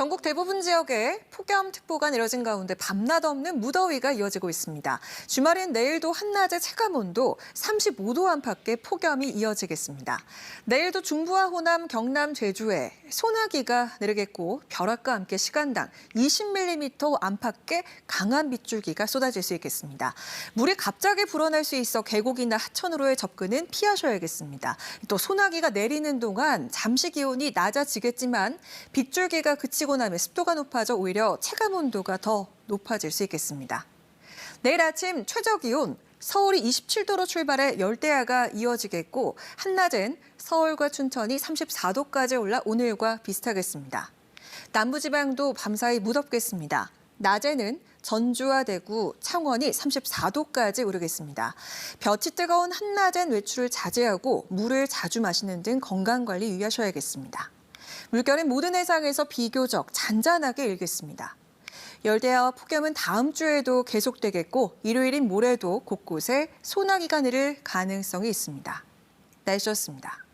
전국 대부분 지역에 폭염특보가 내려진 가운데 밤낮 없는 무더위가 이어지고 있습니다. 주말인 내일도 한낮의 체감온도 35도 안팎의 폭염이 이어지겠습니다. 내일도 중부와 호남, 경남, 제주에 소나기가 내리겠고 벼락과 함께 시간당 20mm 안팎의 강한 빗줄기가 쏟아질 수 있겠습니다. 물이 갑자기 불어날 수 있어 계곡이나 하천으로의 접근은 피하셔야겠습니다. 또 소나기가 내리는 동안 잠시 기온이 낮아지겠지만 빗줄기가 그치고 나면 습도가 높아져 오히려 체감 온도가 더 높아질 수 있겠습니다. 내일 아침 최저 기온 서울이 27도로 출발해 열대야가 이어지겠고 한낮은 서울과 춘천이 34도까지 올라 오늘과 비슷하겠습니다. 남부지방도 밤사이 무덥겠습니다. 낮에는 전주와 대구, 창원이 34도까지 오르겠습니다. 볕이 뜨거운 한낮엔 외출을 자제하고 물을 자주 마시는 등 건강관리 유의하셔야겠습니다. 물결은 모든 해상에서 비교적 잔잔하게 일겠습니다. 열대야와 폭염은 다음 주에도 계속되겠고 일요일인 모레도 곳곳에 소나기가 내릴 가능성이 있습니다. 날씨였습니다.